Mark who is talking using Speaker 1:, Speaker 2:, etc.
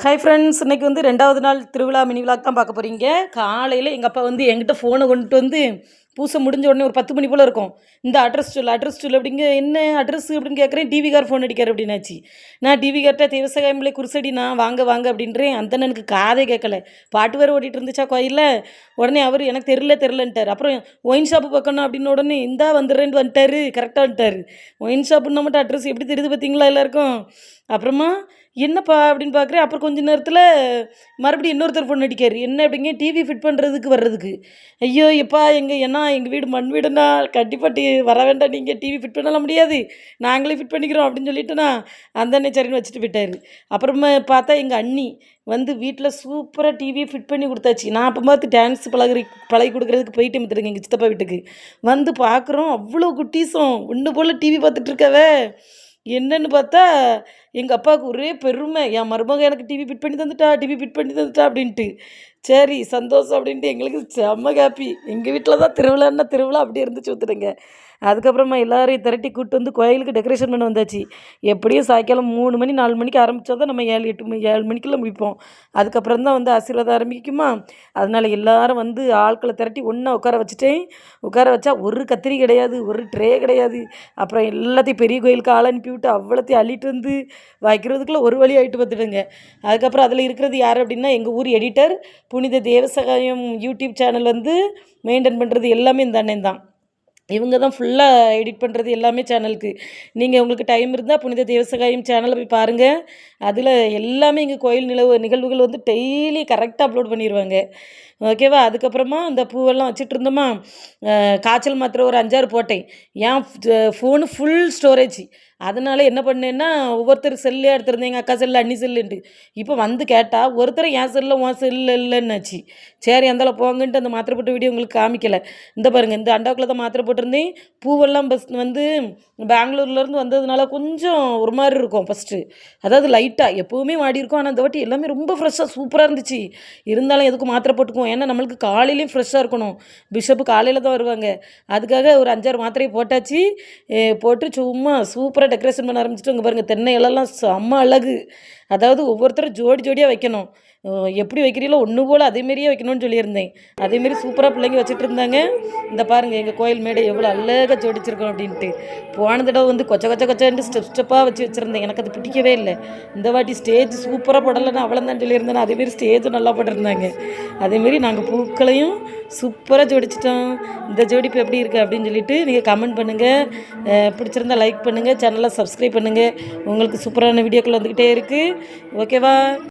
Speaker 1: Hi friends இன்றைக்கி வந்து ரெண்டாவது நாள் திருவிழா மினி விழாக்கு தான் பார்க்க போகிறீங்க காலையில் எங்கள் அப்பா வந்து எங்கிட்ட ஃபோனை கொண்டுட்டு வந்து பூசை முடிஞ்ச உடனே ஒரு பத்து மணி போல் இருக்கும். இந்த அட்ரஸ் சொல்லு அட்ரஸ் சொல்லு அப்படிங்க என்ன அட்ரஸ் அப்படின்னு கேட்குறேன் டிவிகார் ஃபோன் அடிக்கார் அப்படின்னாச்சு. நான் டிவி கார்ட்ட தேவசகாயமில்லை குருசடி நான் வாங்க வாங்க அப்படின்றேன். அந்த எனக்கு காதே கேட்கல பாட்டு வேறு ஓடிட்டு இருந்துச்சா கோயிலில்? உடனே அவர் எனக்கு தெரில தெரிலன்ட்டார் அப்புறம் ஒயின் ஷாப்பு பார்க்கணும் அப்படின்னு உடனே இந்தா வந்துடுறேன்ட்டு வந்துட்டார். கரெக்டாக வந்துட்டார். ஒயின் ஷாப்புன்னு மட்டும் அட்ரஸ் எப்படி தெரியுது பார்த்தீங்களா எல்லாருக்கும்? அப்புறமா என்னப்பா? அப்படின்னு பார்க்குறேன் அப்புறம் கொஞ்ச நேரத்தில் மறுபடியும் இன்னொருத்தர் ஃபோன் அடிக்கார். என்ன அப்படிங்க? டிவி ஃபிட் பண்ணுறதுக்கு வர்றதுக்கு. ஐயோ எப்பா எங்கள் என்ன எங்கள் வீடு மண் வீடுனா கண்டிப்பாக டி வர வேண்டாம் நீங்கள் டிவி ஃபிட் பண்ணலாம் முடியாது. நாங்களே ஃபிட் பண்ணிக்கிறோம் அப்படின்னு சொல்லிட்டுனா அந்த அண்ணன் சரின்னு வச்சுட்டு போயிட்டாரு. அப்புறமா பார்த்தா எங்கள் அண்ணி வந்து வீட்டில் சூப்பராக டிவியை ஃபிட் பண்ணி கொடுத்தாச்சு. நான் அப்போ பார்த்து டான்ஸ் பழகி பழகி கொடுக்குறதுக்கு போயிட்டு வந்துருங்க எங்கள் சித்தப்பா வீட்டுக்கு. வந்து பார்க்குறோம் அவ்வளோ குட்டீஸும் ஒன்று போல் டிவி பார்த்துட்ருக்கவே என்னென்னு என்னன்னு பார்த்தா எங்கள் அப்பாவுக்கு ஒரே பெருமை என் மருமக எனக்கு டிவி ஃபிட் பண்ணி தந்துட்டா டிவி ஃபிட் பண்ணி தந்துட்டா அப்படின்ட்டு. சரி சந்தோஷம் அப்படின்ட்டு எங்களுக்கு செம்ம ஹாப்பி எங்கள் வீட்டில் தான் திருவிழான்னா திருவிழா அப்படி இருந்துச்சு ஒத்துடுங்க அதுக்கப்புறமா எல்லாரையும் திரட்டி கூப்பிட்டு வந்து கோயிலுக்கு டெக்கரேஷன் பண்ண வந்தாச்சு. எப்படியும் சாயங்காலம் மூணு மணி நாலு மணிக்கு ஆரம்பித்தா தான் நம்ம ஏழு எட்டு மணி ஏழு மணிக்கெல்லாம் முடிப்போம். அதுக்கப்புறம் தான் வந்து ஆசீர்வாதம் ஆரம்பிக்குமா? அதனால் எல்லாரும் வந்து ஆட்களை திரட்டி ஒன்றா உட்கார வச்சுட்டேன். உட்கார வச்சா ஒரு கத்திரி கிடையாது ஒரு ட்ரே கிடையாது. அப்புறம் எல்லாத்தையும் பெரிய கோயிலுக்கு ஆள் அனுப்பி விட்டு அவ்வளோத்தையும் அள்ளிட்டு வந்து வைக்கிறதுக்குள்ளே ஒரு வழி ஆகிட்டு பார்த்துடுங்க. அதுக்கப்புறம் அதில் இருக்கிறது யார் அப்படின்னா எங்கள் ஊர் எடிட்டர் புனித தேவசகாயம் யூடியூப் சேனல் வந்து மெயின்டைன் பண்ணுறது எல்லாமே இந்த அண்ணன் தான். இவங்க தான் ஃபுல்லாக எடிட் பண்ணுறது எல்லாமே சேனலுக்கு நீங்கள் உங்களுக்கு டைம் இருந்தால் புனித தேவசகாயம் சேனலை போய் பாருங்கள் அதில் எல்லாமே இங்கே கோயில் நிலவு நிகழ்வுகள் வந்து டெய்லி கரெக்டாக அப்லோட் பண்ணிடுவாங்க ஓகேவா அதுக்கப்புறமா அந்த பூவெல்லாம் வச்சுட்டு இருந்தோமா காய்ச்சல் மாத்திரை ஒரு அஞ்சாறு போட்டேன். ஏன் ஃபோனு ஃபுல் ஸ்டோரேஜ் அதனால் என்ன பண்ணேன்னா ஒவ்வொருத்தர் செல்லே எடுத்துருந்தேன் எங்கள் அக்கா செல்லு அண்ணி செல்லுன்ட்டு. இப்போ வந்து கேட்டால் ஒருத்தர் என் செல்லில் உன் செல்லு இல்லைன்னாச்சு. சரி அந்தால போங்கன்ட்டு அந்த மாத்திரை போட்ட வீடியோ உங்களுக்கு காமிக்கலை. இந்த பாருங்கள் இந்த அண்டாக்குள்ளே தான் மாத்திரை போட்டிருந்தேன். பூவெல்லாம் பஸ் வந்து பெங்களூர்லேருந்து வந்ததுனால கொஞ்சம் ஒரு மாதிரி இருக்கும் ஃபஸ்ட்டு அதாவது லைட்டாக எப்போவுமே வாடி இருக்கும். ஆனால் அந்த வாட்டி எல்லாமே ரொம்ப ஃப்ரெஷ்ஷாக சூப்பராக இருந்துச்சு. இருந்தாலும் எதுக்கும் மாத்திரை போட்டுக்குவோம்? ஏன்னா நம்மளுக்கு காலையிலையும் ஃப்ரெஷ்ஷாக இருக்கணும். பிஷப்பு காலையில் தான் வருவாங்க. அதுக்காக ஒரு அஞ்சாறு மாத்திரையை போட்டாச்சு. போட்டு சும்மா சூப்பராக டெக்கரேஷன் பண்ண ஆரம்பிச்சிட்டு இங்கே பாருங்கள் தென்னை இலெல்லாம் செம்ம அழகு. அதாவது ஒவ்வொருத்தரும் ஜோடி ஜோடியாக வைக்கணும். எப்படி வைக்கிறீங்களோ ஒன்று போல் அதேமாரியே வைக்கணும்னு சொல்லியிருந்தேன். அதேமாரி சூப்பராக பிள்ளைங்க வச்சுட்டு இருந்தாங்க இந்த பாருங்கள் எங்கள் கோயில் மேடை எவ்வளோ அழகாக ஜோடிச்சிருக்கோம் அப்படின்ட்டு. போன தடவை வந்து கொச்ச கொச்ச கொச்சன்ட்டு ஸ்டெப் ஸ்டெப்பாக வச்சு வச்சுருந்தேன். எனக்கு அது பிடிக்கவே இல்லை. இந்த வாட்டி ஸ்டேஜ் சூப்பராக போடலைன்னு அவ்வளோ தான் சொல்லியிருந்தேன். அதேமாரி ஸ்டேஜும் நல்லா போட்டிருந்தாங்க. அதேமாரி நாங்கள் பூக்களையும் சூப்பராக ஜோடிச்சிட்டோம். இந்த ஜோடிப்பு எப்படி இருக்குது அப்படின்னு சொல்லிட்டு நீங்கள் கமெண்ட் பண்ணுங்கள் பிடிச்சிருந்தா லைக் பண்ணுங்கள் சேனலை சப்ஸ்கிரைப் பண்ணுங்கள் உங்களுக்கு சூப்பரான வீடியோக்கள் வந்துக்கிட்டே இருக்குது ஓகேவா?